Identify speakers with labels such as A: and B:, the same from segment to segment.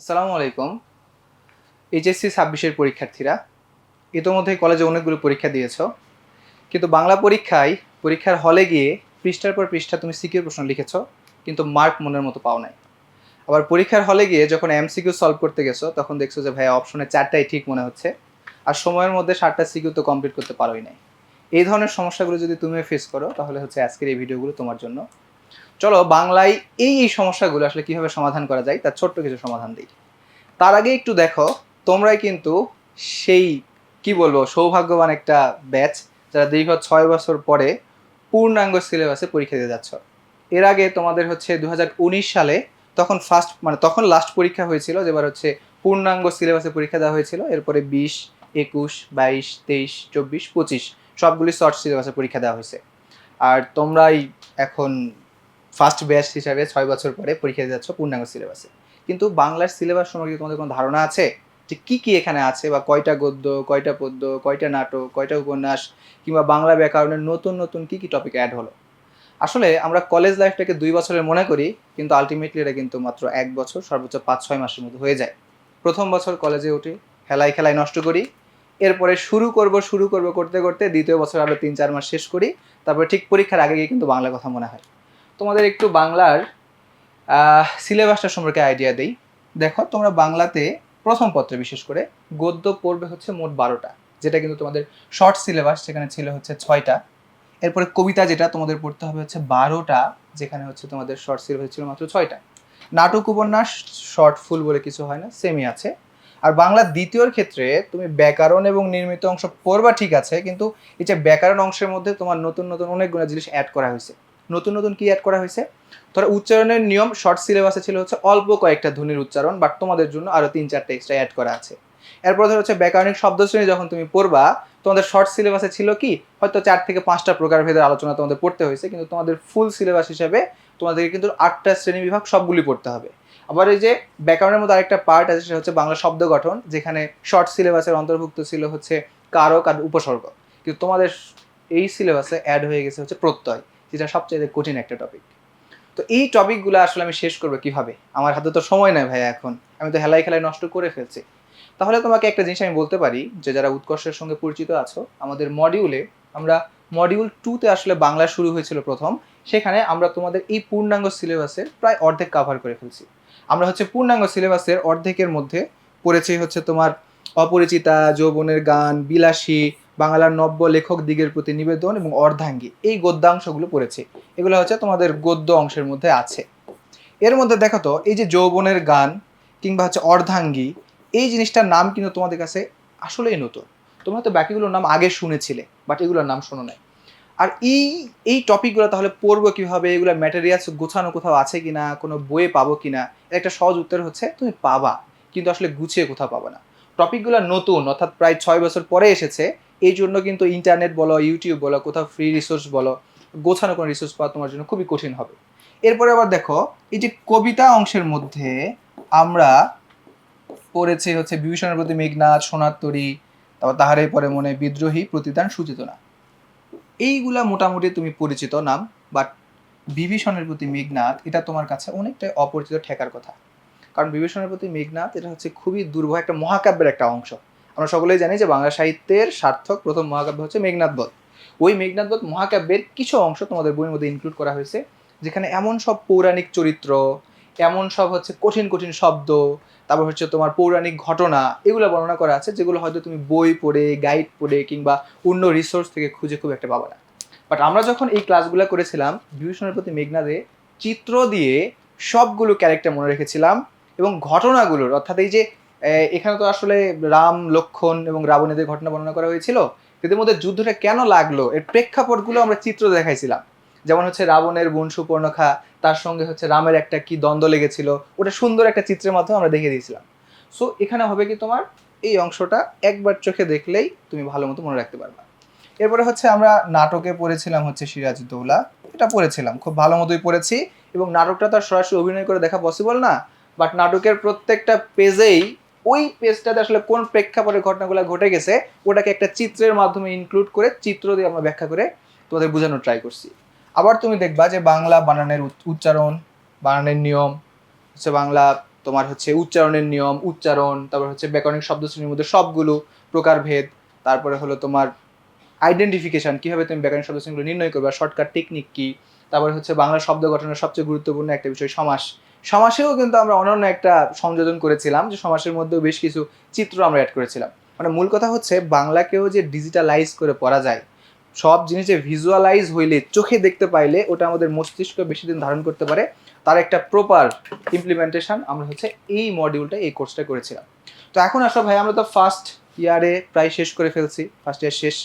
A: আসসালামু আলাইকুম। এইচএসসি ছাব্বিশের পরীক্ষার্থীরা ইতোমধ্যে কলেজে অনেকগুলো পরীক্ষা দিয়েছ, কিন্তু বাংলা পরীক্ষায়, পরীক্ষার হলে গিয়ে পৃষ্ঠার পর পৃষ্ঠা তুমি সিকিউর প্রশ্ন লিখেছো, কিন্তু মার্ক মনের মতো পাও নাই। আবার পরীক্ষার হলে গিয়ে যখন এমসিকিউ সলভ করতে গেছো, তখন দেখছ যে, ভাইয়া অপশনে চারটাই ঠিক মনে হচ্ছে, আর সময়ের মধ্যে সাতটা সিকিউ তো কমপ্লিট করতে পারোই নাই। এই ধরনের সমস্যাগুলো যদি তুমিও ফেস করো, তাহলে হচ্ছে আজকের এই ভিডিওগুলো তোমার জন্য চলো বাংলায় এই এই সমস্যাগুলো আসলে কীভাবে সমাধান করা যায়, তার ছোট্ট কিছু সমাধান দিই। তার আগে একটু দেখো, তোমরাই কিন্তু সেই, কি বলব, সৌভাগ্যবান একটা ব্যাচ যারা দীর্ঘ ছয় বছর পরে পূর্ণাঙ্গ সিলেবাসে পরীক্ষা দিয়ে যাচ্ছ। এর আগে তোমাদের হচ্ছে দু হাজার উনিশ সালে তখন ফার্স্ট মানে তখন লাস্ট পরীক্ষা হয়েছিল, যেবার হচ্ছে পূর্ণাঙ্গ সিলেবাসে পরীক্ষা দেওয়া হয়েছিল, এরপরে বিশ, একুশ, বাইশ, তেইশ, চব্বিশ, পঁচিশ, সবগুলি শর্ট সিলেবাসে পরীক্ষা দেওয়া হয়েছে। আর তোমরাই এখন ফার্স্ট ব্যাচ হিসাবে ছয় বছর পরে পরীক্ষা দিয়ে যাচ্ছ পূর্ণাঙ্গ সিলেবাসে। কিন্তু বাংলার সিলেবাস সম্পর্কে তোমাদের কোনো ধারণা আছে? যে কি কি এখানে আছে বা কয়টা গদ্য, কয়টা পদ্য, কয়টা নাটক, কয়টা উপন্যাস কিংবা বাংলা ব্যাকরণের নতুন নতুন কি কি টপিক অ্যাড হলো? আসলে আমরা কলেজ লাইফটাকে দুই বছরের মনে করি, কিন্তু আলটিমেটলি এটা কিন্তু মাত্র এক বছর, সর্বোচ্চ পাঁচ, ছয় মাসের মধ্যে হয়ে যায়। প্রথম বছর কলেজে উঠি খেলায় খেলায় নষ্ট করি, এরপরে শুরু করব শুরু করব করতে করতে, দ্বিতীয় বছর আমরা তিন, চার মাস শেষ করি, তারপরে ঠিক পরীক্ষার আগে গিয়ে কিন্তু বাংলা কথা মনে হয়। তোমাদের একটু বাংলার সিলেবাসটা সম্পর্কে আইডিয়া দেই। দেখো, তোমরা বাংলাতে প্রথম পত্রে বিশেষ করে গদ্য পড়বে হচ্ছে মোট বারোটা, যেটা কিন্তু তোমাদের শর্ট সিলেবাস সেখানে ছিল হচ্ছে ছয়টা। এরপরে কবিতা যেটা তোমাদের পড়তে হবে হচ্ছে বারোটা, যেখানে হচ্ছে তোমাদের শর্ট সিলেবাস ছিল মাত্র ছয়টা। নাটক উপন্যাস শর্ট ফুল বলে কিছু হয় না সেমই আছে। আর বাংলা দ্বিতীয়র ক্ষেত্রে তুমি ব্যাকরণ এবং নির্মিত অংশ পড়বা ঠিক আছে, কিন্তু এই যে ব্যাকরণ অংশের মধ্যে তোমার নতুন নতুন অনেকগুলো জিনিস অ্যাড করা হয়েছে। নতুন নতুন কি অ্যাড করা হয়েছে? ধরো উচ্চারণের নিয়ম শর্ট সিলেবাসে ছিল হচ্ছে অল্প কয়েকটা ধ্বনির উচ্চারণ বাট তোমাদের জন্য আরও তিন চারটে এক্সট্রা অ্যাড করা আছে। এরপর ধর হচ্ছে ব্যাকরণিক শব্দশ্রেণী যখন তুমি পড়বা, তোমাদের শর্ট সিলেবাসে ছিল কি? হয়তো চার থেকে পাঁচটা প্রকারভেদের আলোচনা তোমাদের পড়তে হয়েছে, কিন্তু তোমাদের ফুল সিলেবাস হিসেবে তোমাদেরকে কিন্তু আটটা শ্রেণি বিভাগ সবগুলি পড়তে হবে। আবার এই যে ব্যাকরণের মধ্যে আরেকটা পার্ট আছে, সেটা হচ্ছে বাংলা শব্দ গঠন, যেখানে শর্ট সিলেবাসের অন্তর্ভুক্ত ছিল হচ্ছে কারক আর উপসর্গ। কিন্তু তোমাদের এই সিলেবাসে অ্যাড হয়ে গেছে হচ্ছে প্রত্যয়। যেটা সবচেয়ে কঠিন একটা টপিক তো এই টপিকগুলো আসলে আমি শেষ করব কীভাবে? আমার হাতে তো সময় নাই ভাই এখন। আমি তো হেলাই খেলায় নষ্ট করে ফেলছি। তাহলে তোমাকে একটা জিনিস আমি বলতে পারি যে, যারা উৎকর্ষের সঙ্গে পরিচিত আছো, আমাদের মডিউলে আমরা মডিউল টুতে আসলে বাংলা শুরু হয়েছিল প্রথম। সেখানে আমরা তোমাদের এই পূর্ণাঙ্গ সিলেবাসের প্রায় অর্ধেক কাভার করে ফেলছি। আমরা হচ্ছে পূর্ণাঙ্গ সিলেবাসের অর্ধেকের মধ্যে পড়েছি হচ্ছে তোমার অপরিচিতা, যৌবনের গান, বিলাসী বাংলার নব্য লেখক দিগের প্রতি নিবেদন এবং অর্ধাঙ্গী। এই গদ্যাংশগুলো পড়েছি। এগুলো হচ্ছে তোমাদের গদ্য অংশের মধ্যে আছে। এর মধ্যে দেখো তো, এই যে যৌবনের গান কিংবা হচ্ছে অর্ধাঙ্গী, এই জিনিসটার নাম কিন্তু তোমাদের কাছে আসলেই নতুন। তোমরা তো বাকিগুলোর নাম আগে শুনেছিলে বাট এগুলোর নাম শোনো নাই। আর এই এই টপিকগুলো তাহলে পড়ব কীভাবে? এগুলো ম্যাটেরিয়ালস গোছানো কোথাও আছে কিনা? কোনো বইয়ে পাবো কিনা? এর একটা সহজ উত্তর হচ্ছে, তুমি পাবা। কিন্তু আসলে গুছিয়ে কোথাও পাবো না। টপিকগুলো নতুন, অর্থাৎ প্রায় ছয় বছর পরে এসেছে এই জন্য কিন্তু ইন্টারনেট বলো ইউটিউব বলো, কোথাও ফ্রি রিসোর্স বলো, গোছানো কোনো রিসোর্স পাওয়া তোমার জন্য খুবই কঠিন হবে। এরপরে আবার দেখো, এই যে কবিতা অংশের মধ্যে আমরা পড়েছি হচ্ছে বিভীষণের প্রতি মেঘনাথ সোনার তরী, তারপর তাহারে পরে মনে বিদ্রোহী, প্রতিদান সুচেতনা। এইগুলা মোটামুটি তুমি পরিচিত নাম বাট বিভীষণের প্রতি মেঘনাথ, এটা তোমার কাছে অনেকটাই অপরিচিত ঠেকার কথা। কারণ বিভীষণের প্রতি মেঘনাথ, এটা হচ্ছে খুবই দুর্বহ একটা মহাকাব্যের একটা অংশ। আমরা সকলেই জানি যে বাংলা সাহিত্যের সার্থক প্রথম মহাকাব্য হচ্ছে মেঘনাথ বধ। ওই মেঘনাথ বধ মহাকাব্যের কিছু অংশ তোমাদের বইয়ের মধ্যে ইনক্লুড করা হয়েছে, যেখানে এমন সব পৌরাণিক চরিত্র, এমন সব হচ্ছে কঠিন কঠিন শব্দ, তারপর হচ্ছে তোমার পৌরাণিক ঘটনা, এগুলো বর্ণনা করা আছে, যেগুলো হয়তো তুমি বই পড়ে গাইড পড়ে কিংবা অন্য রিসোর্স থেকে খুঁজে খুব একটা পাবে না। বাট আমরা যখন এই ক্লাসগুলো করেছিলাম বিভীষণের প্রতি মেঘনাদে চিত্র দিয়ে সবগুলো ক্যারেক্টার মনে রেখেছিলাম এবং ঘটনাগুলোর, অর্থাৎ এই যে এখানে তো আসলে রাম, লক্ষণ এবং রাবণেদের ঘটনা বর্ণনা করা হয়েছিল। এদের মধ্যে যুদ্ধটা কেন লাগল? এর প্রেক্ষাপটগুলো আমরা চিত্র দেখাইছিলাম। যেমন হচ্ছে রাবণের বোন সুপর্ণখা, তার সঙ্গে হচ্ছে রামের একটা কি দ্বন্দ্ব লেগেছিল, ওটা সুন্দর একটা চিত্রের মাধ্যমে আমরা দেখে দিয়েছিলাম। সো এখানে হবে কি তোমার? এই অংশটা একবার চোখে দেখলেই তুমি ভালো মতো মনে রাখতে পারবা। এরপরে হচ্ছে আমরা নাটকে পড়েছিলাম হচ্ছে সিরাজউদ্দৌলা এটা পড়েছিলাম, খুব ভালো মতোই পড়েছি এবং নাটকটা তো সরাসরি অভিনয় করে দেখা পসিবল না। বাট নাটকের প্রত্যেকটা পেজেই ওই পেজটাতে আসলে কোন প্রেক্ষাপটে ঘটনাগুলো ঘটে গেছে, ওটাকে একটা চিত্রের মাধ্যমে ইনক্লুড করে চিত্র দিয়ে আমরা ব্যাখ্যা করে তোমাদের বোঝানোর ট্রাই করছি। আবার তুমি দেখবা যে বাংলা বানানের উচ্চারণ, বানানের নিয়ম, হচ্ছে বাংলা তোমার হচ্ছে উচ্চারণের নিয়ম, উচ্চারণ, তারপর হচ্ছে ব্যাকরণিক শব্দ শ্রেণির মধ্যে সবগুলো প্রকারভেদ, তারপরে হলো তোমার আইডেন্টিফিকেশন কীভাবে তুমি ব্যাকরণিক শব্দ শ্রেণীগুলো নির্ণয় করবে শর্টকাট টেকনিক কী, তারপরে হচ্ছে বাংলা শব্দ গঠনের সবচেয়ে গুরুত্বপূর্ণ একটা বিষয় সমাস সমাসেও কিন্তু আমরা অনন্য একটা সংযোজন করেছিলাম, যে সমাসের মধ্যেও বেশ কিছু চিত্র আমরা অ্যাড করেছিলাম। মানে মূল কথা হচ্ছে, বাংলাকেও যে ডিজিটালাইজ করে পড়া যায়, সব জিনিস যে ভিজুয়ালাইজ হইলে, চোখে দেখতে পাইলে ওটা আমাদের মস্তিষ্ক বেশি দিন ধারণ করতে পারে। তার একটা প্রপার ইমপ্লিমেন্টেশন আমরা হচ্ছে এই মডিউলটা এই কোর্সটা করেছিলাম। তো এখন আসো ভাই, আমরা তো ফার্স্ট ইয়ারে প্রায় শেষ করে ফেলছি ফার্স্ট ইয়ার শেষ।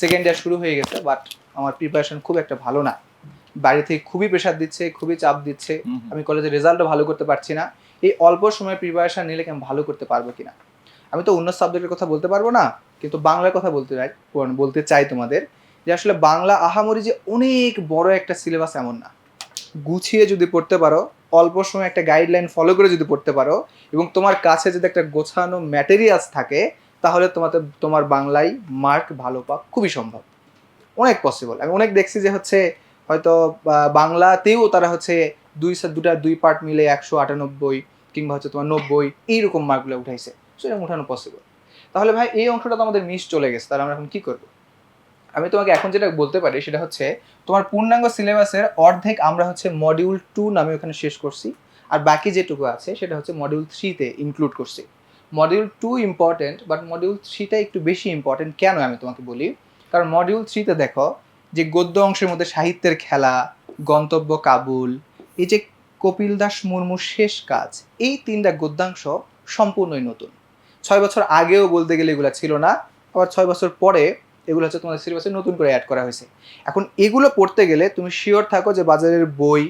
A: সেকেন্ড ইয়ার শুরু হয়ে গেছে বাট আমার প্রিপারেশন খুব একটা ভালো না। বাড়ি থেকে খুবই প্রেশার দিচ্ছে খুবই চাপ দিচ্ছে। আমি কলেজের রেজাল্টও ভালো করতে পারছি না। এই অল্প সময় প্রিপারেশন নিলে কি আমি ভালো করতে পারব কিনা? আমি তো অন্য সাবজেক্টের কথা বলতে পারব না কিন্তু বাংলার কথা বলতে চাই বলতে চাই তোমাদের যে আসলে বাংলা আহামরি যে অনেক বড় একটা সিলেবাস এমন না। গুছিয়ে যদি পড়তে পারো অল্প সময় একটা গাইডলাইন ফলো করে যদি পড়তে পারো এবং তোমার কাছে যদি একটা গোছানো ম্যাটেরিয়ালস থাকে তাহলে তোমাদের তোমার বাংলায় মার্ক ভালো পাওয়া খুবই সম্ভব। অনেক পসিবল আমি অনেক দেখছি যে হচ্ছে হয়তো বাংলাতেও তারা হচ্ছে দুই দুটা, দুই পার্ট মিলে একশো আটানব্বই কিংবা হচ্ছে তোমার নব্বই এইরকম মার্কগুলো উঠাইছে। সো সেরকম উঠানো পসিবল তাহলে ভাই, এই অংশটা তো আমাদের মিস চলে গেছে, তাহলে আমরা এখন কী করব? আমি তোমাকে এখন যেটা বলতে পারি, সেটা হচ্ছে তোমার পূর্ণাঙ্গ সিলেবাসের অর্ধেক আমরা হচ্ছে মডিউল টু নামে ওখানে শেষ করছি, আর বাকি যেটুকু আছে, সেটা হচ্ছে মডিউল থ্রিতে ইনক্লুড করছি। Module two important but module থ্রিটা একটু বেশি ইম্পর্টেন্ট কেন আমি তোমাকে বলি? কারণ মডিউল থ্রিতে দেখো যে গদ্য অংশের মধ্যে সাহিত্যের খেলা, গন্তব্য কাবুল, এই যে কপিল দাস মুর্মুর শেষ কাজ, এই তিনটা গদ্যাংশ সম্পূর্ণই নতুন। ছয় বছর আগেও বলতে গেলে এগুলো ছিল না, আবার ছয় বছর পরে এগুলো হচ্ছে তোমাদের সিলেবাসে নতুন করে অ্যাড করা হয়েছে। এখন এগুলো পড়তে গেলে তুমি শিওর থাকো যে বাজারের বই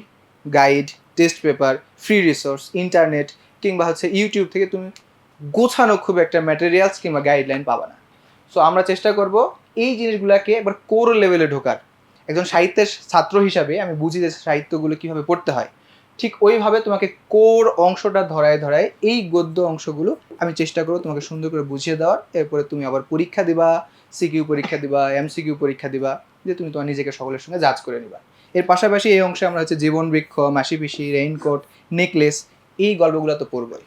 A: guide test paper free resource internet কিংবা হচ্ছে ইউটিউব থেকে তুমি গোছানো খুব একটা ম্যাটেরিয়ালস কিংবা গাইডলাইন পাবা না। সো আমরা চেষ্টা করব এই জিনিসগুলোকে একবার কোর লেভেলে ঢোকার। একজন সাহিত্যের ছাত্র হিসাবে আমি বুঝি যে সাহিত্যগুলো কীভাবে পড়তে হয়। ঠিক ওইভাবে তোমাকে কোর অংশটা ধরায় ধরায় এই গদ্য অংশগুলো আমি চেষ্টা করব তোমাকে সুন্দর করে বুঝিয়ে দেওয়ার। এরপরে তুমি আবার পরীক্ষা দিবা সিকিউ পরীক্ষা দিবা এমসিকিউ পরীক্ষা দিবা, যে তুমি তোমার নিজেকে সকলের সঙ্গে জাজ করে নিবা। এর পাশাপাশি এই অংশে আমরা হচ্ছে জীবন বৃক্ষ, মাসি পিসি রেইনকোট নেকলেস এই গল্পগুলো তো পড়বই।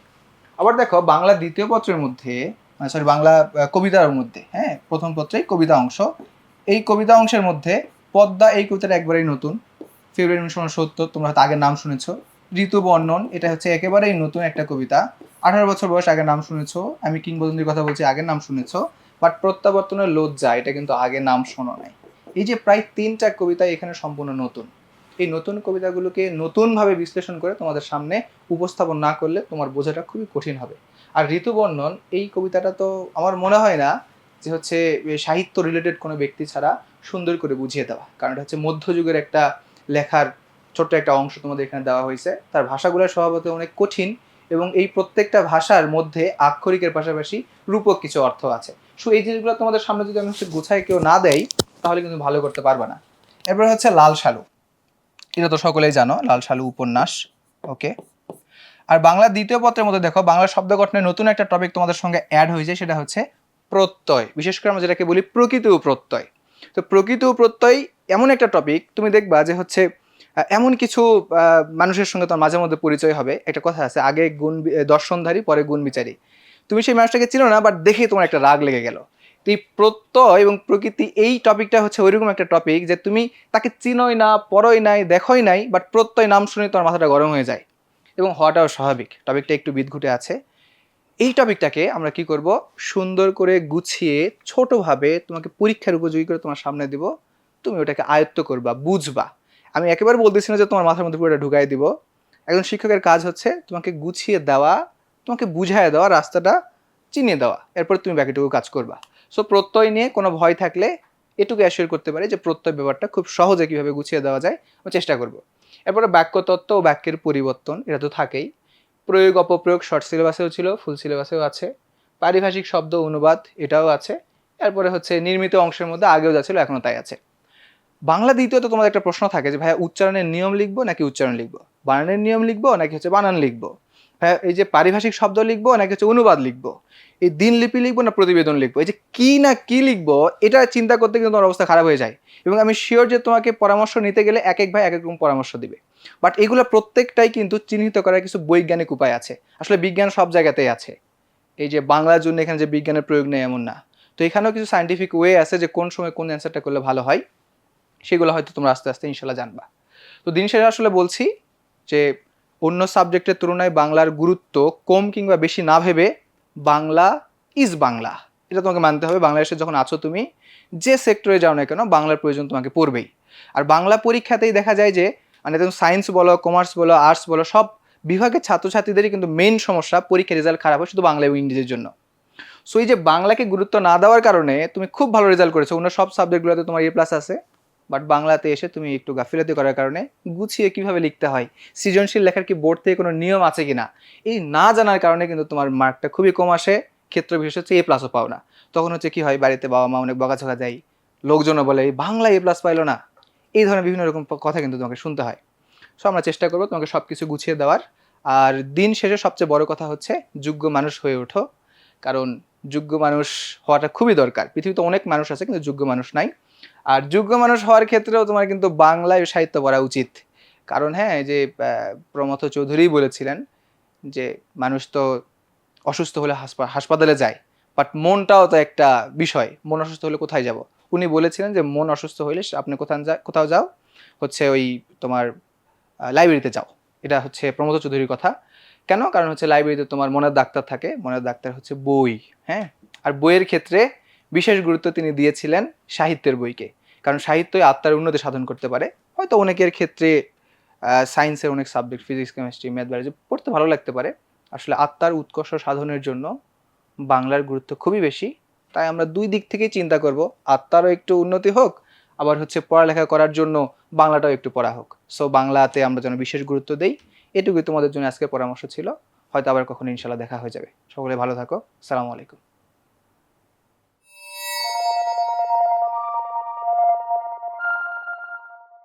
A: আবার দেখো বাংলা দ্বিতীয় পত্রের মধ্যে সরি বাংলা কবিতার মধ্যে হ্যাঁ? প্রথম পত্রেই কবিতা অংশ। এই কবিতা অংশের মধ্যে পদ্মা এই কবিতাটা একবারেই নতুন। ফেব্রুয়ারি উনিশশো সত্তর, তোমরা হয়তো আগের নাম শুনেছো। ঋতু বর্ণন, এটা হচ্ছে একেবারেই নতুন একটা কবিতা। আঠারো বছর বয়স, আগের নাম শুনেছো। আমি কিংবদন্তির কথা বলছি, আগের নাম শুনেছো। বাট প্রত্যাবর্তনের লজ্জা, এটা কিন্তু আগে নাম শোনো নাই। এই যে প্রায় তিনটা কবিতা এখানে সম্পূর্ণ নতুন। এই নতুন কবিতাগুলোকে নতুনভাবে বিশ্লেষণ করে তোমাদের সামনে উপস্থাপন না করলে তোমার বোঝাটা খুবই কঠিন হবে। আর ঋতুবর্ণন এই কবিতাটা তো আমার মনে হয় না যে হচ্ছে সাহিত্য রিলেটেড কোনো ব্যক্তি ছাড়া সুন্দর করে বুঝিয়ে দেওয়া। কারণ এটা হচ্ছে মধ্যযুগের একটা লেখার ছোট্ট একটা অংশ তোমাদের এখানে দেওয়া হয়েছে। তার ভাষাগুলো স্বভাবত অনেক কঠিন এবং এই প্রত্যেকটা ভাষার মধ্যে আক্ষরিকের পাশাপাশি রূপক কিছু অর্থ আছে। সো এই জিনিসগুলো তোমাদের সামনে যদি আমি হচ্ছে গোছায় কেউ না দেয়, তাহলে কিন্তু ভালো করতে পারবে না। এরপর হচ্ছে লাল শালু। এটা তো সকলেই জানো, লাল শালু উপন্যাস ওকে আর বাংলা দ্বিতীয় পত্রের মধ্যে দেখো বাংলা শব্দ গঠনের নতুন একটা টপিক তোমাদের সঙ্গে অ্যাড হয়েছে, সেটা হচ্ছে প্রত্যয়। বিশেষ করে আমরা যেটাকে বলি প্রকৃত প্রত্যয়। তো প্রকৃত প্রত্যয় এমন একটা টপিক তুমি দেখবা যে হচ্ছে এমন কিছু মানুষের সঙ্গে তোমার মাঝে মধ্যে পরিচয় হবে। একটা কথা আছে, আগে গুণ দর্শনধারী, পরে গুণ বিচারী। তুমি সেই মানুষটাকে চিনো না বাট দেখেই তোমার একটা রাগ লেগে গেল। তো এই প্রত্যয় এবং প্রকৃতি এই টপিকটা হচ্ছে ওইরকম একটা টপিক যে তুমি তাকে চিনোই না, পড়োই নাই, দেখোই নাই বাট প্রত্যয় নাম শুনে তোমার মাথাটা গরম হয়ে যায়। এবং হওয়াটাও স্বাভাবিক। টপিকটা একটু বিদঘুটে আছে। এই টপিকটাকে আমরা কি করব? সুন্দর করে গুছিয়ে ছোটোভাবে তোমাকে পরীক্ষার উপযোগী করে তোমার সামনে দিব। তুমি ওটাকে আয়ত্ত করবা, বুঝবা। আমি একেবারে বলতেছি না যে তোমার মাথার মধ্যে পুরোটা ঢুকাই দিব। একজন শিক্ষকের কাজ হচ্ছে তোমাকে গুছিয়ে দেওয়া, তোমাকে বুঝায় দেওয়া, রাস্তাটা চিনিয়ে দেওয়া। এরপর তুমি বাকিটুকু কাজ করবা। সো প্রত্যয় নিয়ে কোনো ভয় থাকলে এটুকু অ্যাসিওর করতে পারি যে প্রত্যয় ব্যাপারটা খুব সহজে কীভাবে গুছিয়ে দেওয়া যায় চেষ্টা করব। এরপরে বাক্যতত্ত্ব ও বাক্যের পরিবর্তন, এটা তো থাকেই। প্রয়োগ, অপপ্রয়োগ শর্ট সিলেবাসেও ছিল ফুল সিলেবাসেও আছে। পারিভাষিক শব্দ, অনুবাদ, এটাও আছে। এরপরে হচ্ছে নির্মিত অংশের মধ্যে আগেও যা ছিল, এখনও তাই আছে। বাংলা দ্বিতীয়ত তোমাদের একটা প্রশ্ন থাকে যে, ভাইয়া, উচ্চারণের নিয়ম লিখব নাকি উচ্চারণ লিখব? বানানের নিয়ম লিখব নাকি হচ্ছে বানান লিখব? ভাইয়া, এই যে পারিভাষিক শব্দ লিখব নাকি হচ্ছে অনুবাদ লিখব? এই দিনলিপি লিখব না প্রতিবেদন লিখব? এই যে কি না কি লিখব, এটা চিন্তা করতে কিন্তু তোমার অবস্থা খারাপ হয়ে যায়। এবং আমি শিওর যে তোমাকে পরামর্শ নিতে গেলে এক এক ভাই এক এক রকম পরামর্শ দিবে। বাট এগুলো প্রত্যেকটাই কিন্তু চিহ্নিত করার কিছু বৈজ্ঞানিক উপায় আছে। আসলে বিজ্ঞান সব জায়গাতেই আছে। এই যে বাংলার জন্য এখানে যে বিজ্ঞানের প্রয়োগ নেই এমন না। তো এখানেও কিছু সাইন্টিফিক ওয়ে আছে যে কোন সময় কোন অ্যান্সারটা করলে ভালো হয়। সেগুলো হয়তো তোমরা আস্তে আস্তে ইনশাল্লাহ জানবা। তো দিন শেষে আসলে বলছি যে অন্য সাবজেক্টের তুলনায় বাংলার গুরুত্ব কম কিংবা বেশি না ভেবে বাংলা ইজ বাংলা। এটা তোমাকে মানতে হবে, বাংলাদেশে যখন আছো তুমি, যে সেক্টরে যাও না কেন, বাংলার প্রয়োজন তোমাকে পড়বেই। আর বাংলা পরীক্ষাতেই দেখা যায় যে মানে তুমি সায়েন্স বলো কমার্স বলো আর্টস বলো, সব বিভাগের ছাত্রছাত্রীদেরই কিন্তু মেন সমস্যা, পরীক্ষার রেজাল্ট খারাপ হয় শুধু বাংলা এবং ইংরেজির জন্য। সো এই যে বাংলাকে গুরুত্ব না দেওয়ার কারণে তুমি খুব ভালো রেজাল্ট করেছ। অন্য সব সাবজেক্টগুলোতে তোমার এ প্লাস আছে। বাট বাংলাতে এসে তুমি একটু গাফিলতি করার কারণে গুছিয়ে কীভাবে লিখতে হয়? সৃজনশীল লেখার কি বোর্ড থেকে কোনো নিয়ম আছে কিনা? এই না জানার কারণে কিন্তু তোমার মার্কটা খুবই কম আসে। ক্ষেত্র বিশেষ হচ্ছে এ প্লাসও পাও না তখন হচ্ছে কি হয়, বাড়িতে বাবা মা অনেক বকাঝকা দেয়। লোকজনও বলে, "এই বাংলা এ প্লাস পাইলো না। এই ধরনের বিভিন্ন রকম কথা কিন্তু তোমাকে শুনতে হয়। সো আমরা চেষ্টা করব তোমাকে সব কিছু গুছিয়ে দেওয়ার। আর দিন শেষে সবচেয়ে বড় কথা হচ্ছে, যোগ্য মানুষ হয়ে ওঠো। কারণ যোগ্য মানুষ হওয়াটা খুবই দরকার। পৃথিবীতে অনেক মানুষ আছে, কিন্তু যোগ্য মানুষ নাই। আর যোগ্য মানুষ হওয়ার ক্ষেত্রেও তোমার কিন্তু বাংলায় সাহিত্য পড়া উচিত। কারণ হ্যাঁ যে প্রমথ চৌধুরী বলেছিলেন যে, মানুষ তো অসুস্থ হলে হাসপা- হাসপাতালে যায় বাট মনটাও তো একটা বিষয়, মন অসুস্থ হলে কোথায় যাব? উনি বলেছিলেন যে, মন অসুস্থ হইলে আপনি কোথাও যা, কোথাও যাও, হচ্ছে ওই তোমার লাইব্রেরিতে যাও। এটা হচ্ছে প্রমোদ চৌধুরীর কথা। কেন? কারণ হচ্ছে লাইব্রেরিতে তোমার মনের ডাক্তার থাকে, মনের ডাক্তার হচ্ছে বই হ্যাঁ? আর বইয়ের ক্ষেত্রে বিশেষ গুরুত্ব তিনি দিয়েছিলেন সাহিত্যের বইকে। কারণ সাহিত্যই আত্মার উন্নতি সাধন করতে পারে। হয়তো অনেকের ক্ষেত্রে সায়েন্সের অনেক subject physics chemistry math biology পড়তে ভালো লাগতে পারে। আসলে আত্মার উৎকর্ষ সাধনের জন্য বাংলার গুরুত্ব খুবই বেশি। তাই আমরা দুই দিক থেকেই চিন্তা করব, আত্মারও একটু উন্নতি হোক, আবার হচ্ছে পড়ালেখা করার জন্য বাংলাটাও একটু পড়া হোক। সো বাংলাতে আমরা যেন বিশেষ গুরুত্ব দেই, এটুকুই তোমাদের জন্য আজকের পরামর্শ ছিল। হয়তো আবার কখনো ইনশাল্লাহ দেখা হয়ে যাবে। সকলে ভালো থাকো। সালামু আলাইকুম।